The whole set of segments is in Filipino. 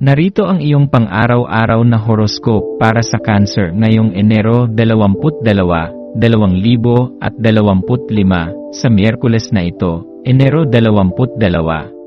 Narito ang iyong pang-araw-araw na horoscope para sa Cancer ngayong Enero 22, 2025 sa Miyerkules na ito, Enero 22.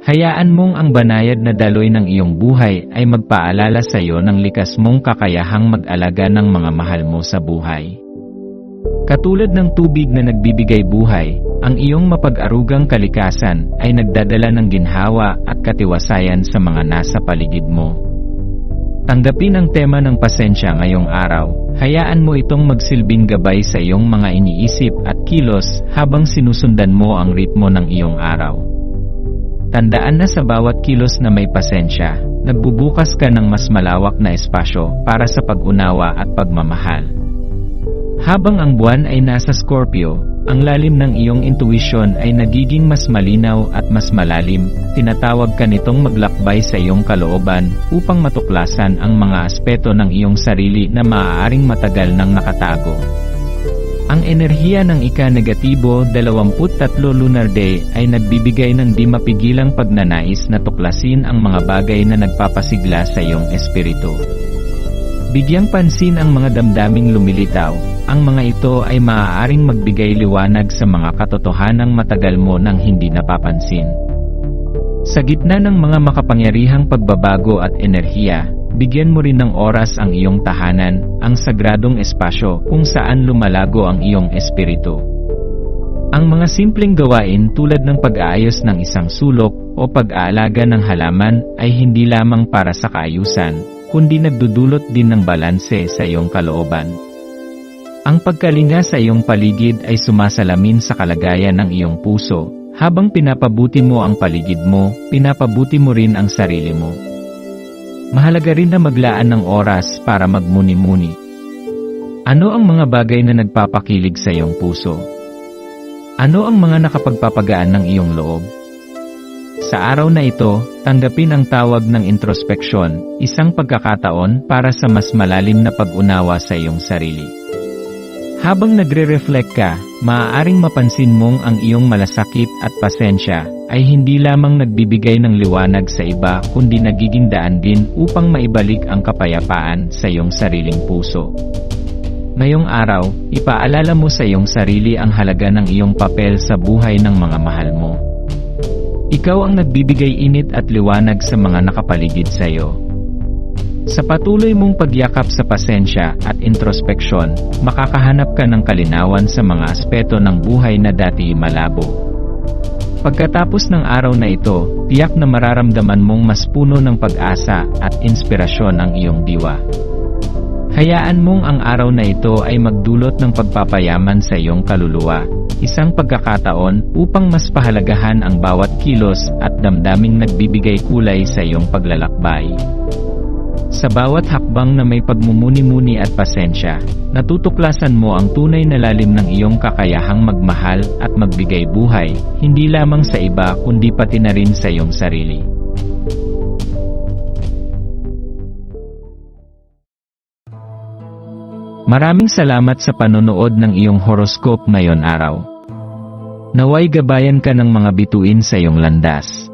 Hayaan mong ang banayad na daloy ng iyong buhay ay magpaalala sa iyo ng likas mong kakayahang mag-alaga ng mga mahal mo sa buhay. Katulad ng tubig na nagbibigay buhay, ang iyong mapag-arugang kalikasan ay nagdadala ng ginhawa at katiwasayan sa mga nasa paligid mo. Tanggapin ang tema ng pasensya ngayong araw, hayaan mo itong magsilbing gabay sa iyong mga iniisip at kilos habang sinusundan mo ang ritmo ng iyong araw. Tandaan na sa bawat kilos na may pasensya, nagbubukas ka ng mas malawak na espasyo para sa pag-unawa at pagmamahal. Habang ang buwan ay nasa Scorpio, ang lalim ng iyong intuition ay nagiging mas malinaw at mas malalim. Tinatawag ka nitong maglakbay sa iyong kalooban upang matuklasan ang mga aspeto ng iyong sarili na maaaring matagal nang nakatago. Ang enerhiya ng ika-negatibo 23 lunar day ay nagbibigay ng di mapigilang pagnanais na tuklasin ang mga bagay na nagpapasigla sa iyong espiritu. Bigyang pansin ang mga damdaming lumilitaw, ang mga ito ay maaaring magbigay liwanag sa mga katotohanang matagal mo nang hindi napapansin. Sa gitna ng mga makapangyarihang pagbabago at enerhiya, bigyan mo rin ng oras ang iyong tahanan, ang sagradong espasyo kung saan lumalago ang iyong espiritu. Ang mga simpleng gawain tulad ng pag-aayos ng isang sulok o pag-aalaga ng halaman ay hindi lamang para sa kaayusan, kundi nagdudulot din ng balanse sa iyong kalooban. Ang pagkalinga sa iyong paligid ay sumasalamin sa kalagayan ng iyong puso, habang pinapabuti mo ang paligid mo, pinapabuti mo rin ang sarili mo. Mahalaga rin na maglaan ng oras para magmuni-muni. Ano ang mga bagay na nagpapakilig sa iyong puso? Ano ang mga nakapagpapagaan ng iyong loob? Sa araw na ito, tanggapin ang tawag ng introspeksyon, isang pagkakataon para sa mas malalim na pag-unawa sa iyong sarili. Habang nagre-reflect ka, maaaring mapansin mong ang iyong malasakit at pasensya ay hindi lamang nagbibigay ng liwanag sa iba kundi nagiging daan din upang maibalik ang kapayapaan sa iyong sariling puso. Ngayong araw, ipaalala mo sa iyong sarili ang halaga ng iyong papel sa buhay ng mga mahal mo. Ikaw ang nagbibigay init at liwanag sa mga nakapaligid sa iyo. Sa patuloy mong pagyakap sa pasensya at introspeksyon, makakahanap ka ng kalinawan sa mga aspeto ng buhay na dati malabo. Pagkatapos ng araw na ito, tiyak na mararamdaman mong mas puno ng pag-asa at inspirasyon ang iyong diwa. Hayaan mong ang araw na ito ay magdulot ng pagpapayaman sa iyong kaluluwa, isang pagkakataon upang mas pahalagahan ang bawat kilos at damdaming nagbibigay kulay sa iyong paglalakbay. Sa bawat hakbang na may pagmumuni-muni at pasensya, natutuklasan mo ang tunay na lalim ng iyong kakayahang magmahal at magbigay buhay, hindi lamang sa iba kundi pati na rin sa iyong sarili. Maraming salamat sa panonood ng iyong horoscope ngayon araw. Naway gabayan ka ng mga bituin sa iyong landas.